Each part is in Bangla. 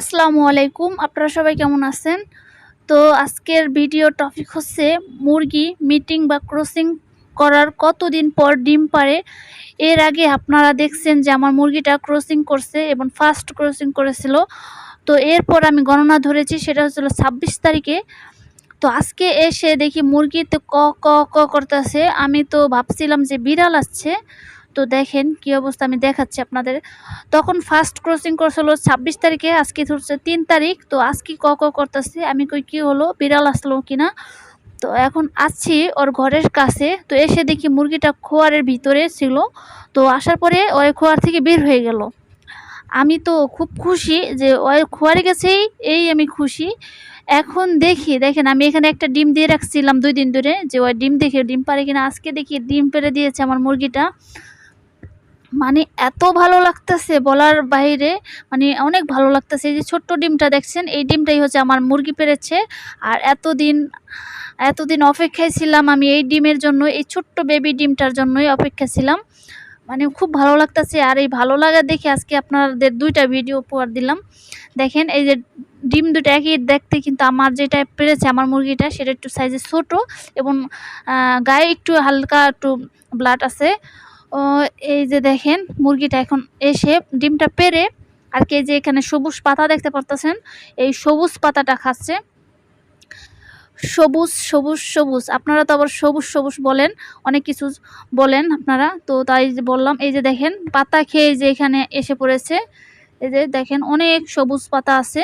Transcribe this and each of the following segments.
আসসালামু আলাইকুম। আপনারা সবাই কেমন আছেন? তো আজকের ভিডিও টপিক হচ্ছে মুরগি মিটিং বা ক্রসিং করার কতদিন পর ডিম পারে এর আগে আপনারা দেখছেন যে আমার মুরগিটা ক্রসিং করছে এবং ফার্স্ট ক্রসিং করেছিল। তো এরপর আমি গণনা ধরেছি, সেটা হচ্ছিল ছাব্বিশ তারিখে। তো আজকে এসে দেখি মুরগিতে ক ক ক করতেছে। আমি তো ভাবছিলাম যে বিড়াল আসছে। তো দেখেন কি অবস্থা আমি দেখাচ্ছি আপনাদের। তখন ফার্স্ট ক্রসিং করছিল ছাব্বিশ তারিখে, আজকে ধরছে তিন তারিখ। তো আজকে ক ক করতেছে, আমি কই কি হলো, বিড়াল আসলো কিনা। তো এখন আসছি ওর ঘরের কাছে, তো এসে দেখি মুরগিটা খোয়ারের ভিতরে ছিল। তো আসার পরে ওই খোয়ার থেকে বের হয়ে গেল। আমি তো খুব খুশি যে ওই খোয়ারে গেছেই, এই আমি খুশি। এখন দেখি, দেখেন আমি এখানে একটা ডিম দিয়ে রাখছিলাম দুই দিন ধরে, যে ওই ডিম দেখে ডিম পারে কিনা, আজকে দেখি ডিম পেরে দিয়েছে আমার মুরগিটা। মানে এত ভালো লাগতেছে বলার বাইরে মানে অনেক ভালো লাগতেছে। এই যে ছোট্ট ডিমটা দেখছেন, এই ডিমটাই হচ্ছে আমার মুরগি পেরেছে। আর এতদিন এতদিন অপেক্ষায় ছিলাম আমি এই ডিমের জন্য, এই ছোট্ট বেবি ডিমটার জন্যই অপেক্ষা ছিলাম। মানে খুব ভালো লাগতেছে আর এই ভালো লাগা দেখে আজকে আপনাদের দুইটা ভিডিও উপহার দিলাম। দেখেন, এই যে ডিম দুটো একই দেখতে কিন্তু আমার যেটা পেরেছে, আমার মুরগিটা, সেটা একটু সাইজে ছোট এবং গায়ে একটু হালকা একটু ব্লাড আছে। এই যে দেখেন, মুরগিটা এখন এসে ডিমটা পেরে আর কে যে এখানে সবুজ পাতা দেখতে পারতেছেন, এই সবুজ পাতাটা খাচ্ছে। সবুজ সবুজ সবুজ, আপনারা তো আবার সবুজ সবুজ বলেন, অনেক কিছু বলেন আপনারা, তো তাই বললাম, এই যে দেখেন, পাতা খেয়ে যে এখানে এসে পড়েছে, এই যে দেখেন, অনেক সবুজ পাতা আছে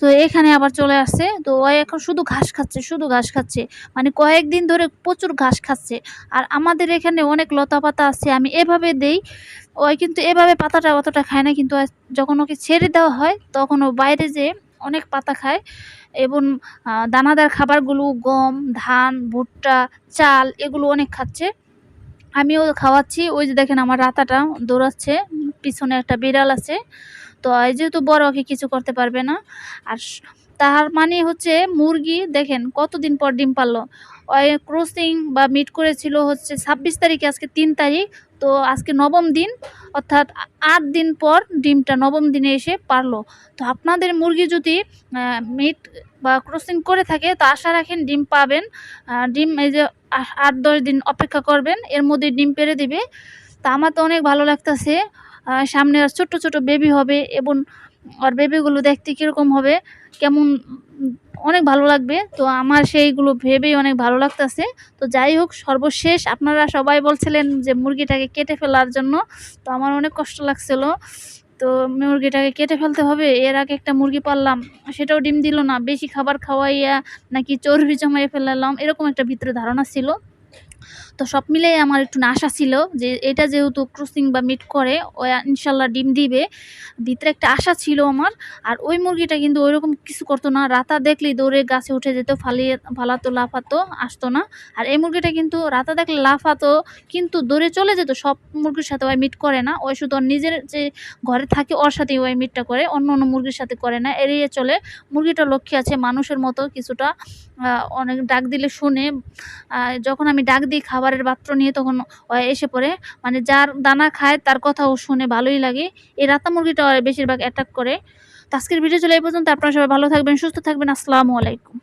তো এখানে আবার চলে আসছে। তো ও এখন শুধু ঘাস খাচ্ছে, শুধু ঘাস খাচ্ছে। মানে কয়েকদিন ধরে প্রচুর ঘাস খাচ্ছে। আর আমাদের এখানে অনেক লতা পাতা আছে, আমি এভাবে দেই। ওই কিন্তু এভাবে পাতাটা অতটা খায় না, কিন্তু যখন ওকে ছেড়ে দেওয়া হয়, তখন ও বাইরে যে অনেক পাতা খায়। এবং দানাদার খাবারগুলো গম, ধান, ভুট্টা, চাল এগুলো অনেক খাচ্ছে। আমিও খাওয়াচ্ছি। ওই যে দেখেন আমার রাতাটা দৌড়াচ্ছে, পিছনে একটা বিড়াল আছে। তো যেহেতু বড় ওকে কিছু করতে পারবে না। আর তার মানে হচ্ছে মুরগি, দেখেন কতদিন পর ডিম পারল। ক্রসিং বা মিট করেছিল হচ্ছে ছাব্বিশ তারিখে, আজকে তিন তারিখ। তো আজকে নবম দিন, অর্থাৎ আট দিন পর ডিমটা নবম দিনে এসে পারল। তো আপনাদের মুরগি যদি মিট বা ক্রসিং করে থাকে, তো আশা রাখেন ডিম পাবেন। ডিম এই যে আট দশ দিন অপেক্ষা করবেন, এর মধ্যে ডিম পেরে দিবে। তা আমার তো অনেক ভালো লাগতেছে। সামনে আর ছোট্ট ছোট বেবি হবে এবং আর বেবিগুলো দেখতে কীরকম হবে, কেমন, অনেক ভালো লাগবে। তো আমার সেইগুলো ভেবেই অনেক ভালো লাগতেছে। তো যাই হোক, সর্বশেষ আপনারা সবাই বলছিলেন যে মুরগিটাকে কেটে ফেলার জন্য। তো আমার অনেক কষ্ট লাগছিল। তো মুরগিটাকে কেটে ফেলতে হবে, এর আগে একটা মুরগি পাললাম, সেটাও ডিম দিল না, বেশি খাবার খাওয়াইয়া নাকি চর্বি জমাইয়ে ফেলালাম, এরকম একটা ভিতরে ধারণা ছিল। তো সব মিলেই আমার একটু আশা ছিল যে এটা যেহেতু ক্রসিং বা মিট করে ও ইনশাল্লাহ ডিম দিবে। ভিতরে একটা আশা ছিল আমার, আর ওই মুরগিটা কিন্তু ওইরকম কিছু করতো না। রাতা দেখলেই দৌড়ে গাছে উঠে যেত, ফালিয়ে ফালাতো, লাফাতো, আসতো না। আর এই মুরগিটা কিন্তু রাতা দেখলে লাফাতো, কিন্তু দৌড়ে চলে যেত। সব মুরগির সাথে ওই মিট করে না। ওই শুধু নিজের যে ঘরে থাকে, ওর সাথেই ওই মিটটা করে। অন্য অন্য মুরগির সাথে করে না, এড়িয়ে চলে। মুরগিটা লক্ষ্যে আছে, মানুষের মতো কিছুটা অনেক ডাক দিলে শুনে। যখন আমি ডাক দিই খাবারের পাত্র নিয়ে তখন এসে পড়ে। মানে যার দানা খায়, তার কথাও শুনে ভালোই লাগে। এই রাতা মুরগিটা বেশিরভাগ অ্যাটাক করে। তো আজকের ভিডিও চলে এই পর্যন্ত। আপনারা সবাই ভালো থাকবেন, সুস্থ থাকবেন। আসসালামু আলাইকুম।